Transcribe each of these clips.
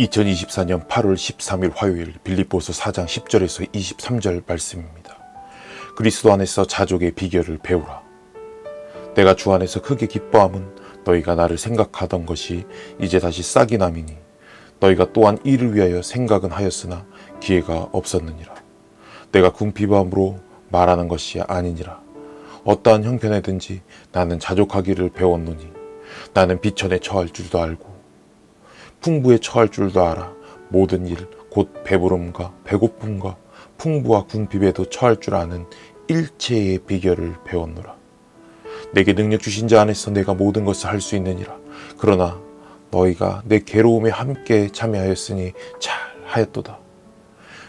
2024년 8월 13일 화요일 빌립보서 4장 10절에서 23절 말씀입니다. 그리스도 안에서 자족의 비결을 배우라. 내가 주 안에서 크게 기뻐함은 너희가 나를 생각하던 것이 이제 다시 싹이 남이니 너희가 또한 이를 위하여 생각은 하였으나 기회가 없었느니라. 내가 궁핍함으로 말하는 것이 아니니라. 어떠한 형편에든지 나는 자족하기를 배웠노니 나는 비천에 처할 줄도 알고 풍부에 처할 줄도 알아 모든 일 곧 배부름과 배고픔과 풍부와 궁핍에도 처할 줄 아는 일체의 비결을 배웠노라. 내게 능력 주신 자 안에서 내가 모든 것을 할 수 있느니라. 그러나 너희가 내 괴로움에 함께 참여하였으니 잘 하였도다.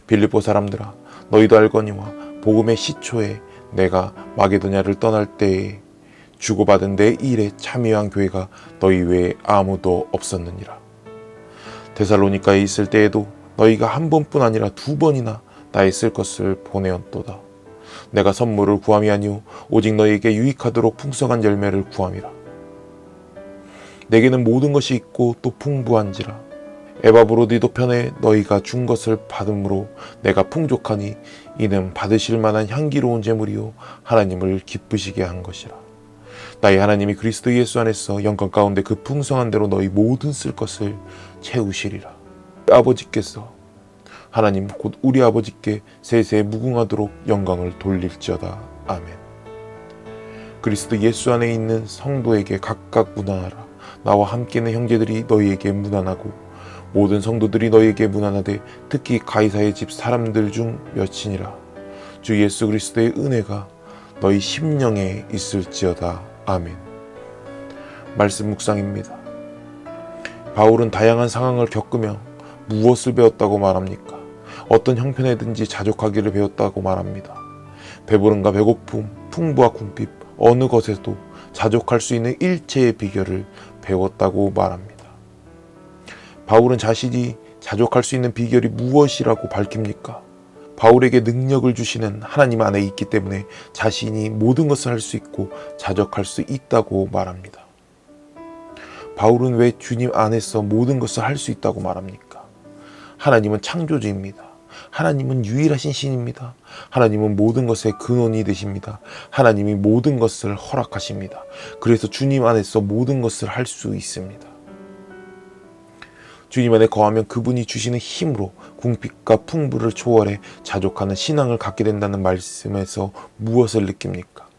빌립보 사람들아 너희도 알거니와 복음의 시초에 내가 마게도냐를 떠날 때에 주고받은 내 일에 참여한 교회가 너희 외에 아무도 없었느니라. 데살로니카에 있을 때에도 너희가 한 번뿐 아니라 두 번이나 나의 쓸 것을 보내었도다. 내가 선물을 구함이 아니오 오직 너희에게 유익하도록 풍성한 열매를 구함이라. 내게는 모든 것이 있고 또 풍부한지라. 에바브로디도 편에 너희가 준 것을 받음으로 내가 풍족하니 이는 받으실 만한 향기로운 제물이요 하나님을 기쁘시게 한 것이라. 나의 하나님이 그리스도 예수 안에서 영광 가운데 그 풍성한 대로 너희 모든 쓸 것을 채우시리라. 아버지께서 하나님 곧 우리 아버지께 세세 무궁하도록 영광을 돌릴지어다. 아멘. 그리스도 예수 안에 있는 성도에게 각각 문안하라. 나와 함께 있는 형제들이 너희에게 문안하고 모든 성도들이 너희에게 문안하되 특히 가이사의 집 사람들 중 몇이니라. 주 예수 그리스도의 은혜가 너희 심령에 있을지어다. 아멘. 말씀 묵상입니다. 바울은 다양한 상황을 겪으며 무엇을 배웠다고 말합니까? 어떤 형편에든지 자족하기를 배웠다고 말합니다. 배부름과 배고픔, 풍부와 궁핍, 어느 것에도 자족할 수 있는 일체의 비결을 배웠다고 말합니다. 바울은 자신이 자족할 수 있는 비결이 무엇이라고 밝힙니까? 바울에게 능력을 주시는 하나님 안에 있기 때문에 자신이 모든 것을 할 수 있고 자족할 수 있다고 말합니다. 바울은 왜 주님 안에서 모든 것을 할 수 있다고 말합니까? 하나님은 창조주입니다. 하나님은 유일하신 신입니다. 하나님은 모든 것의 근원이 되십니다. 하나님이 모든 것을 허락하십니다. 그래서 주님 안에서 모든 것을 할 수 있습니다. 주님 안에 거하면 그분이 주시는 힘으로 궁핍과 풍부를 초월해 자족하는 신앙을 갖게 된다는 말씀에서 무엇을 느낍니까?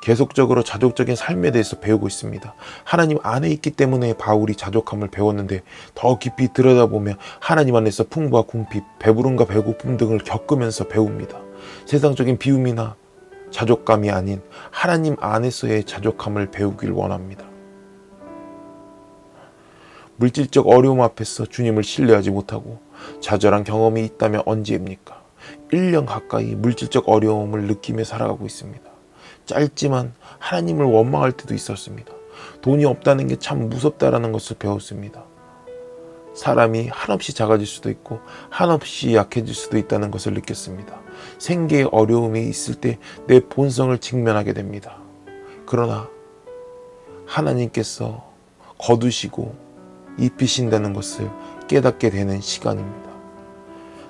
계속적으로 자족적인 삶에 대해서 배우고 있습니다. 하나님 안에 있기 때문에 바울이 자족함을 배웠는데 더 깊이 들여다보면 하나님 안에서 풍부와 궁핍, 배부름과 배고픔 등을 겪으면서 배웁니다. 세상적인 비움이나 자족감이 아닌 하나님 안에서의 자족함을 배우길 원합니다. 물질적 어려움 앞에서 주님을 신뢰하지 못하고 좌절한 경험이 있다면 언제입니까? 1년 가까이 물질적 어려움을 느끼며 살아가고 있습니다. 짧지만 하나님을 원망할 때도 있었습니다. 돈이 없다는 게 참 무섭다라는 것을 배웠습니다. 사람이 한없이 작아질 수도 있고 한없이 약해질 수도 있다는 것을 느꼈습니다. 생계에 어려움이 있을 때 내 본성을 직면하게 됩니다. 그러나 하나님께서 거두시고 입히신다는 것을 깨닫게 되는 시간입니다.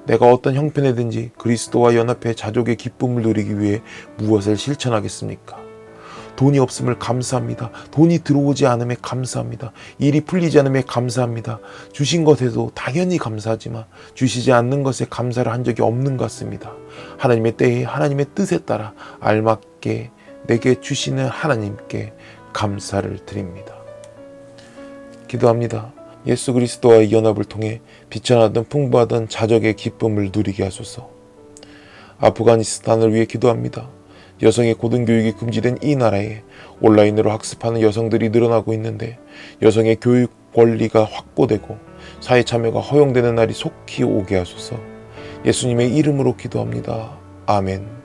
내가 어떤 형편에든지 그리스도와 연합해 자족의 기쁨을 누리기 위해 무엇을 실천하겠습니까? 돈이 없음을 감사합니다. 돈이 들어오지 않음에 감사합니다. 일이 풀리지 않음에 감사합니다. 주신 것에도 당연히 감사하지만 주시지 않는 것에 감사를 한 적이 없는 것 같습니다. 하나님의 때에 하나님의 뜻에 따라 알맞게 내게 주시는 하나님께 감사를 드립니다. 기도합니다. 예수 그리스도와의 연합을 통해 비천하던 풍부하던 자적의 기쁨을 누리게 하소서. 아프가니스탄을 위해 기도합니다. 여성의 고등교육이 금지된 이 나라에 온라인으로 학습하는 여성들이 늘어나고 있는데 여성의 교육 권리가 확보되고 사회 참여가 허용되는 날이 속히 오게 하소서. 예수님의 이름으로 기도합니다. 아멘.